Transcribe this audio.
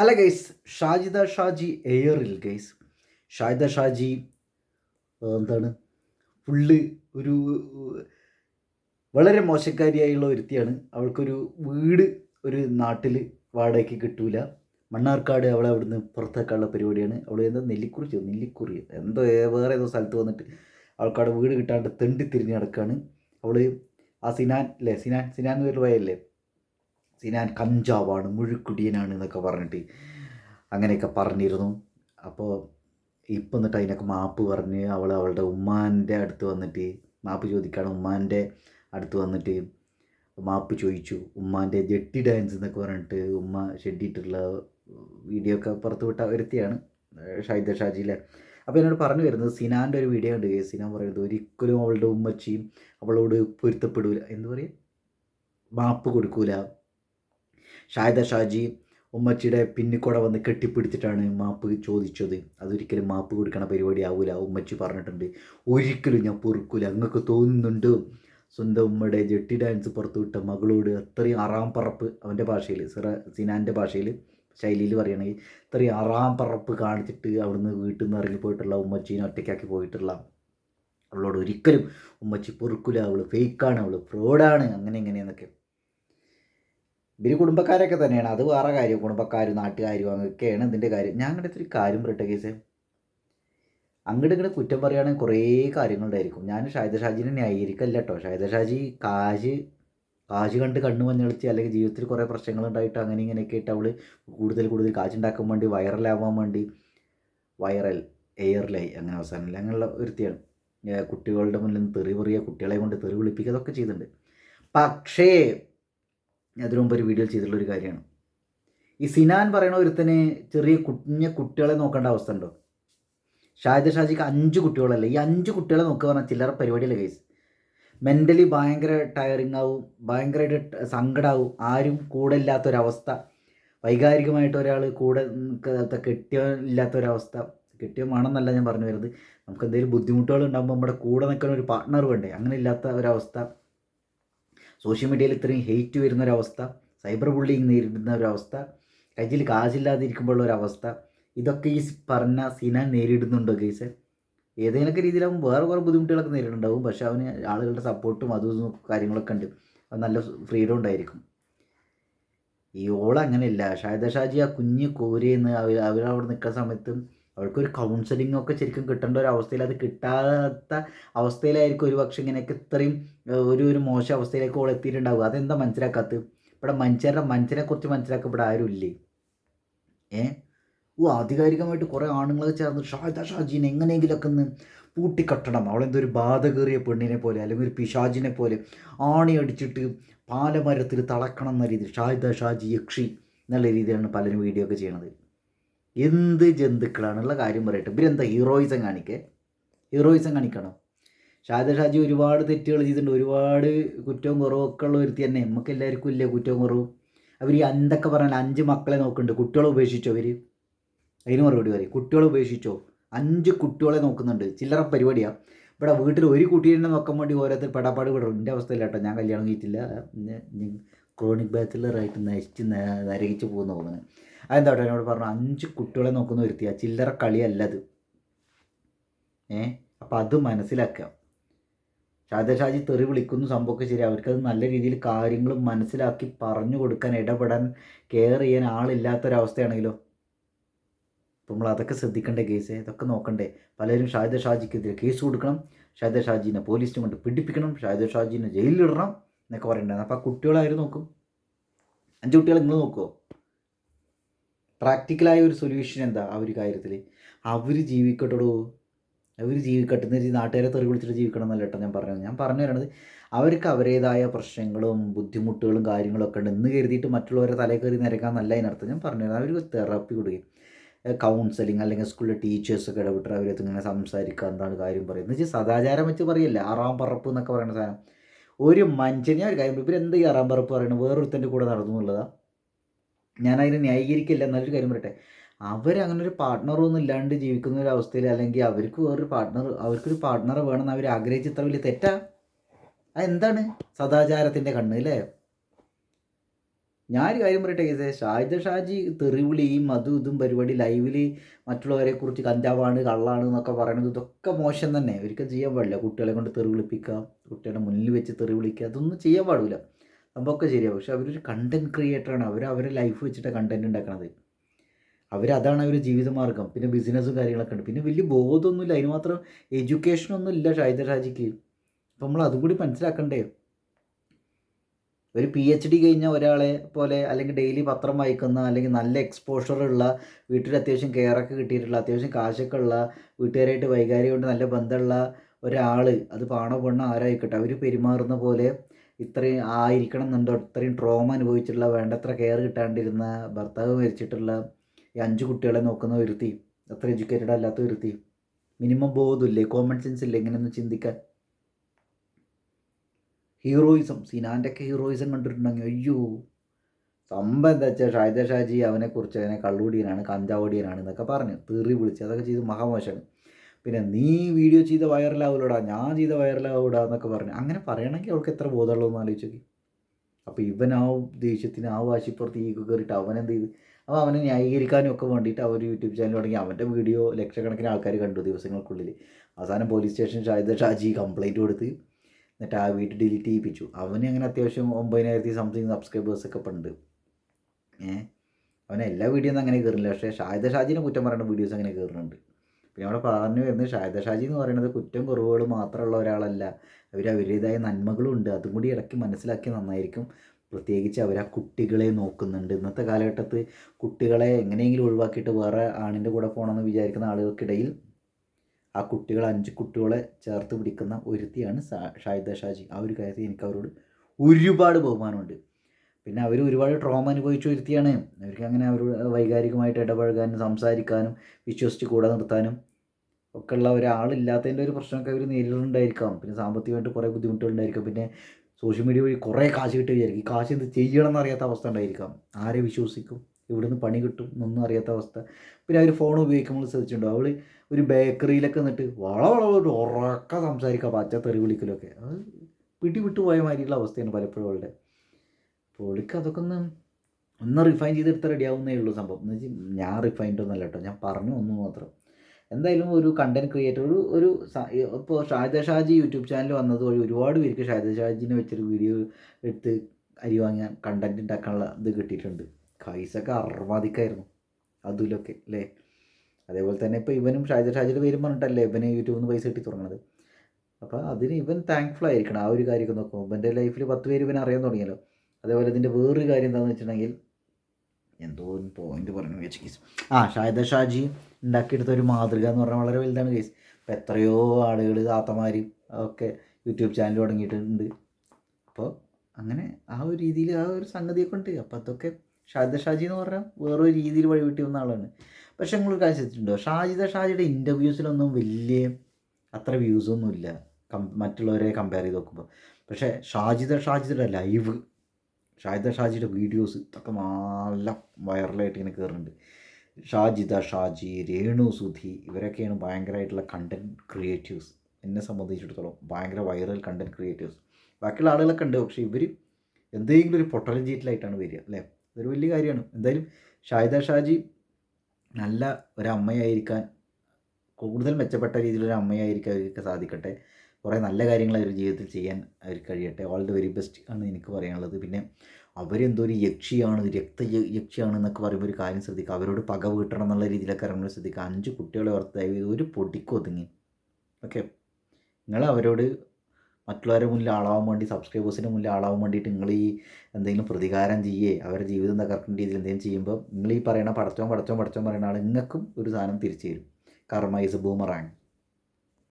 Hello guys Shajida Shaji എയറിൽ guys. Shajida Shaji എന്താണ്? Full ഒരു വളരെ മോശക്കാരിയായുള്ള ഒരുത്തിയാണ്. അവൾക്കൊരു വീട് ഒരു നാട്ടിൽ വാടകയ്ക്ക് കിട്ടൂല. മണ്ണാർക്കാട് അവളെ അവിടുന്ന് പുറത്താക്കാനുള്ള പരിപാടിയാണ്. അവൾ എന്താ നെല്ലിക്കുറിച്ചോ? നെല്ലിക്കുറിയോ എന്തോ വേറെ ഏതോ സ്ഥലത്ത് വന്നിട്ട് അവൾക്കവിടെ വീട് കിട്ടാണ്ട് തെണ്ടി തിരിഞ്ഞ് നടക്കുകയാണ് അവൾ ആ സിനാൻ അല്ലേ സിനാൻ സിനാൻ വരുവായല്ലേ വയല്ലേ സിനാൻ കഞ്ചാവാണ് മുഴുക്കുടിയനാണ് എന്നൊക്കെ പറഞ്ഞിട്ട് അങ്ങനെയൊക്കെ പറഞ്ഞിരുന്നു. അപ്പോൾ ഇപ്പം എന്നിട്ട് അതിനൊക്കെ മാപ്പ് പറഞ്ഞ് അവൾ അവളുടെ ഉമ്മാന്റെ അടുത്ത് വന്നിട്ട് മാപ്പ് ചോദിക്കാണ് ഉമ്മാന്റെ അടുത്ത് വന്നിട്ട് മാപ്പ് ചോദിച്ചു. ഉമ്മാന്റെ ജെട്ടി ഡാൻസ് എന്നൊക്കെ പറഞ്ഞിട്ട് ഉമ്മ ഷെഡിയിട്ടുള്ള വീഡിയോ ഒക്കെ പുറത്ത് വിട്ട ഒരുത്തിയാണ് ഷാഹിദ ഷാജിയിലെ അപ്പോൾ എന്നോട് പറഞ്ഞു വരുന്നത് സിനാന്റെ ഒരു വീഡിയോ ഉണ്ട് സിനാൻ പറയുന്നത് ഒരിക്കലും അവളുടെ ഉമ്മച്ചിയും അവളോട് പൊരുത്തപ്പെടില്ല എന്ന് പറയും? മാപ്പ് കൊടുക്കൂല. ഷാഹിദ ഷാജി ഉമ്മച്ചിയുടെ പിന്നിക്കൂടെ വന്ന് കെട്ടിപ്പിടിച്ചിട്ടാണ് മാപ്പ് ചോദിച്ചത്. അതൊരിക്കലും മാപ്പ് കൊടുക്കണ പരിപാടി ആവില്ല ഉമ്മച്ചി പറഞ്ഞിട്ടുണ്ട്. ഒരിക്കലും ഞാൻ പൊറുക്കില്ല അങ്ങക്ക് തോന്നുന്നുണ്ട് സ്വന്തം ഉമ്മയുടെ ജെട്ടി ഡാൻസ് പുറത്തു വിട്ട മകളോട് അത്രയും അറാം പറപ്പ് അവന്റെ ഭാഷയിൽ സിറ സിനാന്റെ ഭാഷയിൽ ശൈലിയിൽ പറയുകയാണെങ്കിൽ ഇത്രയും അറാം പറപ്പ് കാണിച്ചിട്ട് അവിടുന്ന് വീട്ടിൽ നിന്ന് ഇറങ്ങി പോയിട്ടുള്ള ഉമ്മച്ചീനെ ഒറ്റയ്ക്കാക്കി പോയിട്ടുള്ള അവളോട് ഒരിക്കലും ഉമ്മച്ചി പൊറുക്കൂല. അവൾ ഫേക്കാണ് അവൾ ഫ്രോഡാണ് അങ്ങനെ ഇങ്ങനെയെന്നൊക്കെ ഇവർ കുടുംബക്കാരൊക്കെ തന്നെയാണ്. അത് വേറെ കാര്യം. കുടുംബക്കാരും നാട്ടുകാരും അങ്ങനെയൊക്കെയാണ് ഇതിന്റെ കാര്യം. ഞാൻ ഒരു കാര്യം പറയട്ടെ കേസ്? അങ്ങോട്ട് ഇങ്ങോട്ട് കുറ്റം പറയുകയാണെങ്കിൽ കുറേ കാര്യങ്ങളുണ്ടായിരിക്കും. ഞാൻ ഷാഹിദ ഷാജിനെ ന്യായീകരിക്കല്ല കേട്ടോ. ഷാഹിദ ഷാജി കാശ് കാശ് കണ്ട് കണ്ണു മഞ്ഞളിച്ച് അല്ലെങ്കിൽ ജീവിതത്തിൽ കുറേ പ്രശ്നങ്ങളുണ്ടായിട്ട് അങ്ങനെ ഇങ്ങനെയൊക്കെ ആയിട്ട് അവൾ കൂടുതൽ കൂടുതൽ കാശുണ്ടാക്കാൻ വേണ്ടി വൈറലാവാൻ വേണ്ടി വൈറൽ എയറിലായി അങ്ങനെ അവസാനം അങ്ങനെയുള്ള ഒരുത്തിയാണ്. കുട്ടികളുടെ മുന്നിൽ തെറി പറയുക കുട്ടികളെ കൊണ്ട് തെറി വിളിപ്പിക്കുക അതൊക്കെ ചെയ്തിട്ടുണ്ട്. പക്ഷേ അതിനു മുമ്പ് ഒരു വീഡിയോ ചെയ്തിട്ടുള്ള ഒരു കാര്യമാണ്. ഈ സിനാൻ പറയുന്ന ഒരുത്തന് ചെറിയ കുഞ്ഞ കുട്ടികളെ നോക്കേണ്ട അവസ്ഥ ഉണ്ടോ? ഷാഹിദ ഷാജിക്ക് അഞ്ച് കുട്ടികളല്ലേ? ഈ അഞ്ച് കുട്ടികളെ നോക്കുക പറഞ്ഞാൽ ചില്ലറ പരിപാടിയല്ല കേസ് മെന്റലി ഭയങ്കര ടയറിങ് ആവും ഭയങ്കരമായിട്ട് സങ്കടമാവും ആരും കൂടെ ഇല്ലാത്തൊരവസ്ഥ. വൈകാരികമായിട്ട് ഒരാൾ കൂടെ കെട്ടിയോ ഇല്ലാത്തൊരവസ്ഥ. കെട്ടിയോ വേണമെന്നല്ല ഞാൻ പറഞ്ഞു വരുന്നത്. നമുക്ക് എന്തെങ്കിലും ബുദ്ധിമുട്ടുകൾ ഉണ്ടാകുമ്പോൾ നമ്മുടെ കൂടെ നിൽക്കുന്ന ഒരു പാർട്ട്ണർ വേണ്ടേ? അങ്ങനെ ഇല്ലാത്ത ഒരവസ്ഥ. സോഷ്യൽ മീഡിയയിൽ ഇത്രയും ഹെയ്റ്റ് വരുന്ന ഒരവസ്ഥ സൈബർ ബുള്ളിങ് നേരിടുന്ന ഒരവസ്ഥ കയ്യിൽ കാശില്ലാതിരിക്കുമ്പോഴുള്ള ഒരവസ്ഥ ഇതൊക്കെ ഈ പറഞ്ഞ സിന നേരിടുന്നുണ്ടോ കേസ്? ഏതെങ്കിലുമൊക്കെ രീതിയിലാകുമ്പോൾ വേറെ കുറേ ബുദ്ധിമുട്ടുകളൊക്കെ നേരിടുന്നുണ്ടാവും പക്ഷെ അവന് ആളുകളുടെ സപ്പോർട്ടും അതും കാര്യങ്ങളൊക്കെ ഉണ്ട്. അത് നല്ല ഫ്രീഡം ഉണ്ടായിരിക്കും. ഈ ഓൾ അങ്ങനെയല്ല ഷാജി ആ കുഞ്ഞ് കോരിയെന്ന് അവർ അവരവിടെ നിൽക്കുന്ന സമയത്ത് അവൾക്കൊരു കൗൺസിലിംഗ് ഒക്കെ ശരിക്കും കിട്ടേണ്ട ഒരു അവസ്ഥയിൽ അത് കിട്ടാത്ത അവസ്ഥയിലായിരിക്കും ഒരു പക്ഷേ ഇങ്ങനെയൊക്കെ ഇത്രയും ഒരു ഒരു മോശം അവസ്ഥയിലേക്ക് ഓൾ എത്തിയിട്ടുണ്ടാവുക. അതെന്താ മനസ്സിലാക്കാത്തത്? ഇവിടെ മനുഷ്യരുടെ മനുഷ്യനെക്കുറിച്ച് കുറിച്ച് മനസ്സിലാക്കാൻ ഇവിടെ ആരും ഏ? ഓ ആധികാരികമായിട്ട് കുറേ ആണുങ്ങളൊക്കെ ചേർന്ന് ഷാജ ഷാജീനെ എങ്ങനെയെങ്കിലൊക്കെ ഒന്ന് പൂട്ടിക്കട്ടണം. അവളെന്തോ ഒരു ബാധകേറിയ പെണ്ണിനെ പോലെ അല്ലെങ്കിൽ ഒരു പിശാജിനെ പോലെ ആണി അടിച്ചിട്ട് പാലമരത്തിൽ തളക്കണം എന്ന രീതിയിൽ ഷാജിദ ഷാജി യക്ഷി എന്നുള്ള രീതിയിലാണ് പലരും വീഡിയോ ഒക്കെ ചെയ്യണത്. എന്ത് ജന്തുക്കളാണുള്ള കാര്യം പറയട്ടെ. ഇവരെന്താ ഹീറോയിസം കാണിക്കേ? ഹീറോയിസം കാണിക്കണം? ഷാജ ഷാജി ഒരുപാട് തെറ്റുകൾ ചെയ്തിട്ടുണ്ട്. ഒരുപാട് കുറ്റവും കുറവും ഒക്കെ ഉള്ള ഒരുത്തി തന്നെ. നമുക്ക് എല്ലാവർക്കും ഇല്ലേ കുറ്റവും കുറവും? അവർ ഈ എന്തൊക്കെ പറഞ്ഞാൽ അഞ്ച് മക്കളെ നോക്കുന്നുണ്ട്. കുട്ടികളെ ഉപേക്ഷിച്ചോ അവർ അതിന് മറുപടി പറയും. കുട്ടികളെ ഉപേക്ഷിച്ചോ? അഞ്ച് കുട്ടികളെ നോക്കുന്നുണ്ട്. ചില്ലറ പരിപാടിയാണ് ഇവിടെ വീട്ടിൽ ഒരു കുട്ടീനെ നോക്കാൻ വേണ്ടി ഓരോരുത്തർ പെടാപ്പാട് വിടും എന്റെ അവസ്ഥയില്ല കേട്ടോ. ഞാൻ കല്യാണം കഴിച്ചില്ല. ക്രോണിക് ബാച്ചിലറായിട്ട് നശിച്ച് നരകിച്ച് പോകുന്ന തോന്നുന്നത് അതെന്താ പറയുക എന്നോട് പറഞ്ഞു അഞ്ച് കുട്ടികളെ നോക്കുന്ന വരുത്തിയ ചില്ലറ കളിയല്ലത്. ഏ? അപ്പം അത് മനസ്സിലാക്കുക. ഷാജ ഷാജി തെറി വിളിക്കുന്ന സംഭവമൊക്കെ ശരി അവർക്കത് നല്ല രീതിയിൽ കാര്യങ്ങൾ മനസ്സിലാക്കി പറഞ്ഞു കൊടുക്കാൻ ഇടപെടാൻ കെയർ ചെയ്യാൻ ആളില്ലാത്തൊരവസ്ഥയാണെങ്കിലോ? അപ്പോൾ നമ്മൾ അതൊക്കെ ശ്രദ്ധിക്കേണ്ട കേസ്? ഇതൊക്കെ നോക്കണ്ടേ? പലരും ഷാജ ഷാജിക്കെതിരെ കേസ് കൊടുക്കണം. ഷാജ ഷാജീനെ പോലീസിനെ കൊണ്ട് പിടിപ്പിക്കണം. ഷാജ ഷാജീനെ ജയിലിലിടണം എന്നൊക്കെ പറയണ്ടായിരുന്നു. അപ്പോൾ ആ കുട്ടികളാരും നോക്കും? അഞ്ച് കുട്ടികളെ നിങ്ങൾ നോക്കുമോ പ്രാക്ടിക്കലായ ഒരു സൊല്യൂഷൻ എന്താ ആ ഒരു കാര്യത്തിൽ അവർ ജീവിക്കട്ടോ അവർ ജീവിക്കട്ടെ എന്ന് നാട്ടുകാരെ തെറി വിളിച്ചിട്ട് ജീവിക്കണം എന്നല്ല കേട്ടോ ഞാൻ പറഞ്ഞത്. ഞാൻ പറഞ്ഞു തരണത് അവർക്ക് അവരുടേതായ പ്രശ്നങ്ങളും ബുദ്ധിമുട്ടുകളും കാര്യങ്ങളൊക്കെ ഉണ്ട് എന്ന് കരുതിയിട്ട് മറ്റുള്ളവരെ തലയിൽ കയറി നിരക്കാൻ നല്ല അതിനർത്ഥം. ഞാൻ പറഞ്ഞു തരാം അവർക്ക് തെറാപ്പി കൊടുക്കുകയും കൗൺസിലിംഗ് അല്ലെങ്കിൽ സ്കൂളിലെ ടീച്ചേഴ്സൊക്കെ ഇടപെട്ട് അവരത്ത് ഇങ്ങനെ സംസാരിക്കുക എന്താണ് കാര്യം പറയുന്നത് എന്ന് വെച്ചാൽ സദാചാരം വെച്ച് പറയല്ല ആറാം പറപ്പ് എന്നൊക്കെ പറയുന്ന സാധനം. ഒരു മനുഷ്യനെ ഒരു കാര്യം ഇവരെന്ത് ആറാം പറപ്പ് പറയുന്നത്? വേറൊരുത്തന്റെ കൂടെ നടന്നു എന്നുള്ളതാണ് ഞാൻ അതിനെ ന്യായീകരിക്കില്ല. എന്നൊരു കാര്യം പറയട്ടെ. അങ്ങനെ ഒരു പാർട്ട്ണറൊന്നും ഇല്ലാണ്ട് ജീവിക്കുന്ന ഒരു അവസ്ഥയിൽ അല്ലെങ്കിൽ അവർക്ക് വേറൊരു പാർട്ട്ണർ അവർക്കൊരു പാർട്ട്ണറെ വേണമെന്ന് അവർ ആഗ്രഹിച്ച് ഇത്ര വലിയ തെറ്റാ? അതെന്താണ് സദാചാരത്തിന്റെ കണ്ണ് അല്ലേ? ഞാനൊരു കാര്യം പറയട്ടെ കേസേ ഷാജ ഷാജി ഈ മധു ഇതും പരിപാടി ലൈവിൽ മറ്റുള്ളവരെ കുറിച്ച് കഞ്ചാവാണ് കള്ളാണ് എന്നൊക്കെ പറയുന്നത് ഇതൊക്കെ മോശം തന്നെ. ഒരിക്കലും ചെയ്യാൻ പാടില്ല. കുട്ടികളെ കൊണ്ട് തെറി വിളിപ്പിക്കുക കുട്ടികളുടെ മുന്നിൽ വെച്ച് തെറി വിളിക്കുക. അതൊന്നും ചെയ്യാൻ പാടില്ല. സംഭവമൊക്കെ ശരിയാണ് പക്ഷെ അവരൊരു കണ്ടന്റ് ക്രിയേറ്ററാണ് അവർ അവരെ ലൈഫ് വെച്ചിട്ട് കണ്ടന്റ് ഉണ്ടാക്കണത്. അവരതാണ് അവർ ജീവിതമാർഗം. പിന്നെ ബിസിനസ്സും കാര്യങ്ങളൊക്കെ ഉണ്ട്. പിന്നെ വലിയ ബോധമൊന്നുമില്ല. അതിന് മാത്രം എഡ്യൂക്കേഷനൊന്നും ഇല്ല ഷാഹിദ ഷാജിക്ക്. അപ്പം നമ്മൾ അതും കൂടി മനസ്സിലാക്കണ്ടേ? ഒരു പി എച്ച് ഡി കഴിഞ്ഞ ഒരാളെ പോലെ അല്ലെങ്കിൽ ഡെയിലി പത്രം വായിക്കുന്ന അല്ലെങ്കിൽ നല്ല എക്സ്പോഷറുള്ള വീട്ടിൽ അത്യാവശ്യം കെയറൊക്കെ കിട്ടിയിട്ടുള്ള അത്യാവശ്യം കാശൊക്കെ ഉള്ള വീട്ടുകാരായിട്ട് വൈകാരികം കൊണ്ട് നല്ല ബന്ധമുള്ള ഒരാൾ അത് പാണോ പെണ്ണോ ആരായിക്കോട്ടെ അവർ പെരുമാറുന്ന പോലെ ഇത്രയും ആയിരിക്കണം എന്നുണ്ടോ? ഇത്രയും ട്രോമ അനുഭവിച്ചിട്ടുള്ള വേണ്ടത്ര കെയർ കിട്ടാണ്ടിരുന്ന ഭർത്താവ് മരിച്ചിട്ടുള്ള ഈ അഞ്ച് കുട്ടികളെ നോക്കുന്ന ഒരുത്തി അത്ര എഡ്യൂക്കേറ്റഡ് അല്ലാത്ത ഒരുത്തി മിനിമം ബോധമില്ലേ? കോമൺ സെൻസ് ഇല്ലേ? ഇങ്ങനെയൊന്ന് ചിന്തിക്കാൻ. ഹീറോയിസം സിനാന്റെ ഒക്കെ ഹീറോയിസം കണ്ടിട്ടുണ്ടെങ്കിൽ അയ്യോ. സംഭവം എന്താ വെച്ചാൽ ഷാജ ഷാജി അവനെക്കുറിച്ച് അവനെ കള്ളുകൂടിയനാണ് കഞ്ചാവടിയനാണ് എന്നൊക്കെ പറഞ്ഞു. തീറി വിളിച്ച് അതൊക്കെ ചെയ്ത് മഹാമോശമാണ്. പിന്നെ നീ വീഡിയോ ചെയ്ത വൈറലാവൂലടാ ഞാൻ ചെയ്ത വൈറലാവൂടാ എന്നൊക്കെ പറഞ്ഞു. അങ്ങനെ പറയണമെങ്കിൽ അവൾക്ക് എത്ര ബോധമുള്ളതെന്ന് ആലോചിച്ചു അപ്പോൾ ഇവൻ ആ ദേഷ്യത്തിന് ആ വാശിപ്പുറത്ത് ഈ കയറിയിട്ട് അവനെന്ത് ചെയ്ത്? അപ്പോൾ അവനെ ന്യായീകരിക്കാനും ഒക്കെ വേണ്ടിയിട്ട് അവർ യൂട്യൂബ് ചാനൽ തുടങ്ങി. അവന്റെ വീഡിയോ ലക്ഷക്കണക്കിന് ആൾക്കാർ കണ്ടു ദിവസങ്ങൾക്കുള്ളിൽ. അവസാനം police station Shahida Shaji complaint കൊടുത്ത് എന്നിട്ട് ആ വീട്ടിൽ ഡിലീറ്റ് ചെയ്യിപ്പിച്ചു. അവന് അങ്ങനെ അത്യാവശ്യം ഒമ്പതിനായിരത്തി സംതിങ് സബ്സ്ക്രൈബേഴ്സ് ഒക്കെ ഉണ്ട് ഏഹ്? അവനെ എല്ലാ വീഡിയോ ഒന്നും അങ്ങനെ കയറില്ല പക്ഷേ ഷാഹിദ ഷാജിനെ കുറ്റം പറയുന്ന വീഡിയോസ് അങ്ങനെ കയറുന്നുണ്ട് പിന്നെ അവിടെ പറഞ്ഞു വരുന്നത് ഷാഹിദ ഷാജി എന്ന് പറയുന്നത് കുറ്റം കുറവുകൾ മാത്രമുള്ള ഒരാളല്ല. അവർ അവരുടേതായ നന്മകളും ഉണ്ട് അതും കൂടി ഇടയ്ക്ക് മനസ്സിലാക്കി നന്നായിരിക്കും. പ്രത്യേകിച്ച് അവർ ആ കുട്ടികളെ നോക്കുന്നുണ്ട്. ഇന്നത്തെ കാലഘട്ടത്ത് കുട്ടികളെ എങ്ങനെയെങ്കിലും ഒഴിവാക്കിയിട്ട് വേറെ ആണിന്റെ കൂടെ പോകണമെന്ന് വിചാരിക്കുന്ന ആളുകൾക്കിടയിൽ ആ കുട്ടികൾ അഞ്ച് കുട്ടികളെ ചേർത്ത് പിടിക്കുന്ന ഒരുത്തിയാണ് ഷാഹിദ ഷാജി. ആ ഒരു കാര്യത്തിൽ എനിക്ക് അവരോട് ഒരുപാട് ബഹുമാനമുണ്ട്. പിന്നെ അവർ ഒരുപാട് ട്രോമ അനുഭവിച്ച ഒരുത്തിയാണ് അവർക്ക് അങ്ങനെ അവർ വൈകാരികമായിട്ട് ഇടപഴകാനും സംസാരിക്കാനും വിശ്വസിച്ച് കൂടെ നിർത്താനും ഒക്കെ ഉള്ള ഒരാളില്ലാത്തതിന്റെ ഒരു പ്രശ്നമൊക്കെ അവർ നേരിടുന്നുണ്ടായിരിക്കാം. പിന്നെ സാമ്പത്തികമായിട്ട് കുറേ ബുദ്ധിമുട്ടുകളുണ്ടായിരിക്കാം. പിന്നെ സോഷ്യൽ മീഡിയ വഴി കുറേ കാശ് കിട്ടി വിചാരിക്കും കാശ് എന്ത് ചെയ്യണം എന്നറിയാത്ത അവസ്ഥ ഉണ്ടായിരിക്കാം. ആരെ വിശ്വസിക്കും? ഇവിടുന്ന് പണി കിട്ടും എന്നൊന്നും അറിയാത്ത അവസ്ഥ. പിന്നെ അവർ ഫോൺ ഉപയോഗിക്കുമ്പോൾ ശ്രദ്ധിച്ചിട്ടുണ്ടോ? അവൾ ഒരു ബേക്കറിയിലൊക്കെ നിന്നിട്ട് വള വളവിട്ട് ഉറക്ക സംസാരിക്കുക പച്ച തെറി വിളിക്കലൊക്കെ. അത് പിടിവിട്ട് പോയ മാതിരിയുള്ള അവസ്ഥയാണ് പലപ്പോഴും അവളുടെ. പുള്ളിക്ക് അതൊക്കെ ഒന്ന് ഒന്ന് റിഫൈൻ ചെയ്തെടുത്ത് റെഡിയാവുന്നേ ഉള്ളൂ സംഭവം. എന്ന് വെച്ചാൽ ഞാൻ റിഫൈൻഡ് ഒന്നല്ല കേട്ടോ. ഞാൻ പറഞ്ഞു ഒന്ന് മാത്രം. എന്തായാലും ഒരു കണ്ടന്റ് ക്രിയേറ്റർ ഒരു ഒരു ഇപ്പോൾ ഷാഹിദ ഷാജി യൂട്യൂബ് ചാനൽ വന്നത് വഴി ഒരുപാട് പേർക്ക് ഷാഹിദ ഷാജിനെ വെച്ചൊരു വീഡിയോ എടുത്ത് അരി വാങ്ങാൻ കണ്ടന്റ് ഉണ്ടാക്കാനുള്ള ഇത് കിട്ടിയിട്ടുണ്ട്. കൈസൊക്കെ അർമാദിക്കായിരുന്നു. അതിലൊക്കെ അല്ലേ അതേപോലെ തന്നെ ഇപ്പോൾ ഇവനും ഷാഹിദ ഷാജിയുടെ പേരും പറഞ്ഞിട്ടല്ലേ ഇവന് യൂട്യൂബിൽ നിന്ന് പൈസ കിട്ടി തുടങ്ങുന്നത് അപ്പോൾ അതിന് ഇവൻ താങ്ക്ഫുൾ ആയിരിക്കണം. ആ ഒരു കാര്യമൊക്കെ നോക്കുമ്പോൾ ഇവന്റെ ലൈഫിൽ പത്ത് പേര് ഇവനെ അറിയാൻ തുടങ്ങിയല്ലോ. അതേപോലെ ഇതിന്റെ വേറൊരു കാര്യം എന്താണെന്ന് വെച്ചിട്ടുണ്ടെങ്കിൽ എന്തോ ഒരു പോയിന്റ് പറഞ്ഞു വെച്ച് കേസ് ആ ഷാഹിദ ഷാജി ഉണ്ടാക്കിയെടുത്ത ഒരു മാതൃക എന്ന് പറഞ്ഞാൽ വളരെ വലുതാണ് കേസ് അപ്പോൾ എത്രയോ ആളുകൾ താത്തമാർ ഒക്കെ യൂട്യൂബ് ചാനൽ തുടങ്ങിയിട്ടുണ്ട്. അപ്പോൾ അങ്ങനെ ആ ഒരു രീതിയിൽ ആ ഒരു സംഗതിയൊക്കെ ഉണ്ട്. അപ്പോൾ അതൊക്കെ ഷാജിദ ഷാജി എന്ന് പറഞ്ഞാൽ വേറൊരു രീതിയിൽ വഴിവിട്ടി വന്ന ആളാണ്. പക്ഷെ നിങ്ങൾ കാര്യം ശ്രദ്ധിച്ചിട്ടുണ്ടോ? ഷാജിദ ഷാജിയുടെ ഇന്റർവ്യൂസിലൊന്നും വലിയ അത്ര വ്യൂസൊന്നുമില്ല കം മറ്റുള്ളവരെ കമ്പയർ ചെയ്ത് നോക്കുമ്പോൾ പക്ഷേ ഷാജിദ ഷാജിദയുടെ ലൈവ് ഷാഹിദ ഷാജിയുടെ വീഡിയോസ് ഇതൊക്കെ നല്ല വൈറലായിട്ട് ഇങ്ങനെ കയറുന്നുണ്ട് ഷാജിദ ഷാജി രേണു സുധി ഇവരൊക്കെയാണ് ഭയങ്കരമായിട്ടുള്ള കണ്ടന്റ് ക്രിയേറ്റീവ്സ് എന്നെ സംബന്ധിച്ചിടത്തോളം ഭയങ്കര വൈറൽ കണ്ടന്റ് ക്രിയേറ്റീവ്സ് ബാക്കിയുള്ള ആളുകളൊക്കെ ഉണ്ട്. പക്ഷേ ഇവർ എന്തെങ്കിലും ഒരു പൊട്ടലഞ്ചീറ്റിലായിട്ടാണ് വരിക അല്ലേ? അതൊരു വലിയ കാര്യമാണ്. എന്തായാലും ഷാഹിദ ഷാജി നല്ല ഒരമ്മയായിരിക്കാൻ കൂടുതൽ മെച്ചപ്പെട്ട രീതിയിലൊരു അമ്മയായിരിക്കാൻ അവർക്ക് സാധിക്കട്ടെ. കുറേ നല്ല കാര്യങ്ങൾ അവർ ജീവിതത്തിൽ ചെയ്യാൻ അവർ കഴിയട്ടെ. ഓൾ ദി വെരി ബെസ്റ്റ് ആണ് എനിക്ക് പറയാനുള്ളത്. പിന്നെ അവരെന്തോ ഒരു യക്ഷിയാണ് രക്ത യക്ഷിയാണ് എന്നൊക്കെ പറയുമ്പോൾ ഒരു കാര്യം ശ്രദ്ധിക്കുക. അവരോട് പക വീട്ടണം എന്നുള്ള രീതിയിലൊക്കെ ഇറങ്ങുമ്പോൾ ശ്രദ്ധിക്കുക. അഞ്ച് കുട്ടികളെ ഓർത്തായി ഒരു പൊടിക്ക് ഒതുങ്ങി. ഓക്കെ നിങ്ങൾ അവരോട് മറ്റുള്ളവരെ മുന്നിൽ ആളാവാൻ വേണ്ടി സബ്സ്ക്രൈബേഴ്സിന്റെ മുന്നിൽ ആളാവാൻ വേണ്ടിയിട്ട് നിങ്ങൾ ഈ എന്തെങ്കിലും പ്രതികാരം ചെയ്യേ അവരുടെ ജീവിതം തകർക്കുന്ന രീതിയിൽ എന്തെങ്കിലും ചെയ്യുമ്പോൾ നിങ്ങൾ ഈ പറയണ പടച്ചോൻ പടച്ചോൻ പടച്ചോൻ പറയണ ആൾ നിങ്ങൾക്കും ഒരു സാധനം തിരിച്ചു തരും. കർമ്മ ഇസ് ബൂമറാങ്